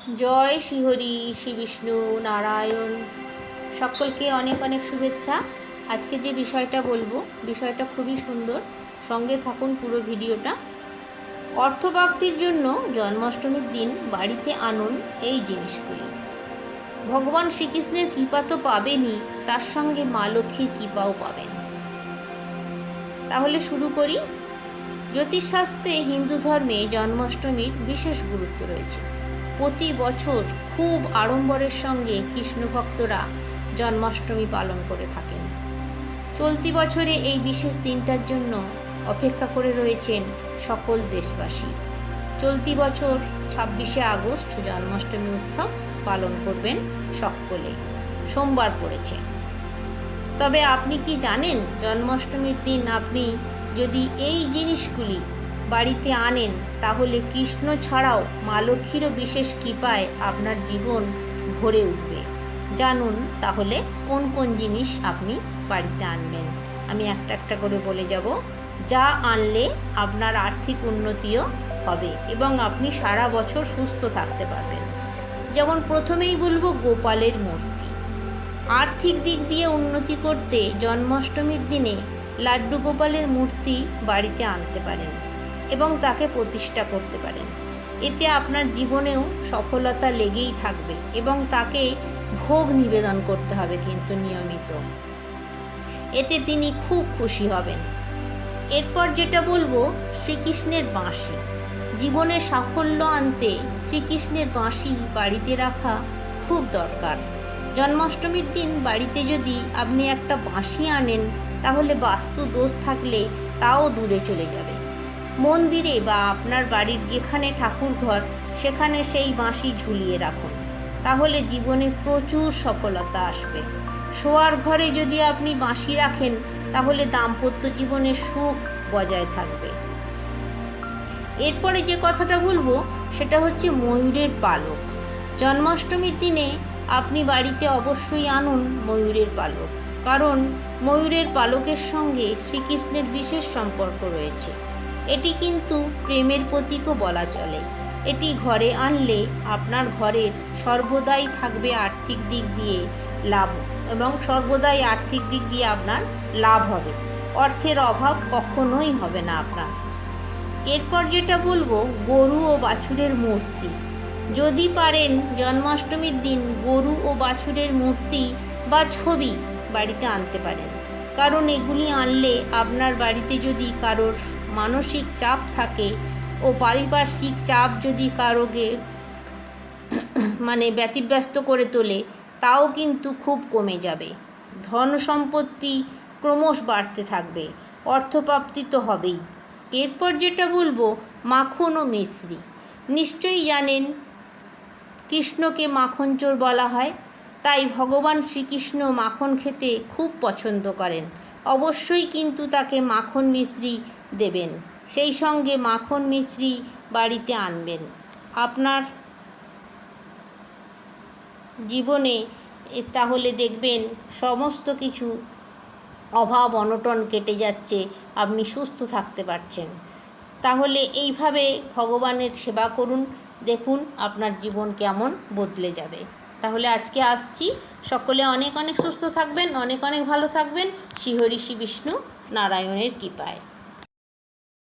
জয় শ্রীহরি, শ্রী বিষ্ণু, নারায়ণ, সকলকে অনেক অনেক শুভেচ্ছা। আজকে যে বিষয়টা বলব, বিষয়টা খুবই সুন্দর। সঙ্গে থাকুন পুরো ভিডিওটা। অর্থপ্রাপ্তির জন্য জন্মাষ্টমীর দিন বাড়িতে আনুন এই জিনিসগুলি। ভগবান শ্রীকৃষ্ণের কৃপা তো পাবেনই, তার সঙ্গে মা লক্ষ্মীর কৃপাও পাবেন। তাহলে শুরু করি। জ্যোতিষশাস্ত্রে হিন্দু ধর্মে জন্মাষ্টমীর বিশেষ গুরুত্ব রয়েছে। প্রতি বছর খুব আড়ম্বরের সঙ্গে কৃষ্ণ ভক্তরা জন্মাষ্টমী পালন করে থাকেন। চলতি বছরে এই বিশেষ দিনটার জন্য অপেক্ষা করে রয়েছেন সকল দেশবাসী। চলতি বছর ছাব্বিশে আগস্ট জন্মাষ্টমী উৎসব পালন করবেন সকলে। সোমবার পড়েছে। তবে আপনি কি জানেন জন্মাষ্টমীর দিন আপনি যদি এই জিনিসগুলি বাড়িতে আনেন, তাহলে কৃষ্ণ ছাড়াও মা লক্ষ্মীরও বিশেষ কৃপায় আপনার জীবন ভরে উঠবে। জানুন তাহলে কোন কোন জিনিস আপনি বাড়িতে আনবেন। আমি একটা একটা করে বলে যাব। যা আনলে আপনার আর্থিক উন্নতিও হবে এবং আপনি সারা বছর সুস্থ থাকতে পারবেন। যেমন প্রথমেই বলব গোপালের মূর্তি। আর্থিক দিক দিয়ে উন্নতি করতে জন্মাষ্টমীর দিনে লাড্ডু গোপালের মূর্তি বাড়িতে আনতে পারেন। এবং তাকে প্রতিষ্ঠা করতে পারেন। এতে আপনার জীবনেও সফলতা লেগেই থাকবে এবং তাকে ভোগ নিবেদন করতে হবে কিন্তু নিয়মিত। এতে তিনি খুব খুশি হবেন। এরপর যেটা বলব, শ্রীকৃষ্ণের বাঁশি। জীবনে সাফল্য আনতে শ্রীকৃষ্ণের বাঁশি বাড়িতে রাখা খুব দরকার। জন্মাষ্টমীর দিন বাড়িতে যদি আপনি একটা বাঁশি আনেন, তাহলে বাস্তু দোষ থাকলে তাও দূরে চলে যাবে। মন্দিরে বা আপনার বাড়ির যেখানে ঠাকুর ঘর সেখানে সেই বাঁশি ঝুলিয়ে রাখুন। তাহলে জীবনে প্রচুর সফলতা আসবে। শোয়ার ঘরে যদি আপনি বাঁশি রাখেন, তাহলে দাম্পত্য জীবনে সুখ বজায় থাকবে। এরপরে যে কথাটা বলব, সেটা হচ্ছে ময়ূরের পালক। জন্মাষ্টমীর দিনে আপনি বাড়িতে অবশ্যই আনুন ময়ূরের পালক। কারণ ময়ূরের পালকের সঙ্গে শ্রীকৃষ্ণের বিশেষ সম্পর্ক রয়েছে। এটি কিন্তু প্রেমের প্রতীকও বলা চলে। এটি ঘরে আনলে আপনার ঘরের সর্বদাই থাকবে আর্থিক দিক দিয়ে লাভ এবং সর্বদাই আর্থিক দিক দিয়ে আপনার লাভ হবে। অর্থের অভাব কখনোই হবে না আপনার। এরপর যেটা বলব, গরু ও বাছুরের মূর্তি। যদি পারেন জন্মাষ্টমীর দিন গরু ও বাছুরের মূর্তি বা ছবি বাড়িতে আনতে পারেন। কারণ এগুলি আনলে আপনার বাড়িতে যদি কারোর মানসিক চাপ থাকে ও পারিপার্শ্বিক চাপ যদি কারোকে মানে ব্যতিব্যস্ত করে তোলে, তাও কিন্তু খুব কমে যাবে। ধন সম্পত্তি ক্রমশ বাড়তে থাকবে, অর্থপ্রাপ্তি তো হবেই। এরপর যেটা বলব, মাখন ও মিশ্রি। নিশ্চয়ই জানেন কৃষ্ণকে মাখন চোর বলা হয়, তাই ভগবান শ্রীকৃষ্ণ মাখন খেতে খুব পছন্দ করেন। অবশ্যই কিন্তু তাকে মাখন মিশ্রি দেবেন। সেই সঙ্গে মাখন মিশ্রি বাড়িতে আনবেন। আপনার জীবনে তাহলে দেখবেন সমস্ত কিছু অভাব অনটন কেটে যাচ্ছে, আপনি সুস্থ থাকতে পারছেন। তাহলে এইভাবে ভগবানের সেবা করুন, দেখুন আপনার জীবন কেমন বদলে যাবে। তাহলে আজকে আসছি। সকলে অনেক অনেক সুস্থ থাকবেন, অনেক অনেক ভালো থাকবেন। শ্রীহরি শ্রী বিষ্ণু নারায়ণের কৃপায়।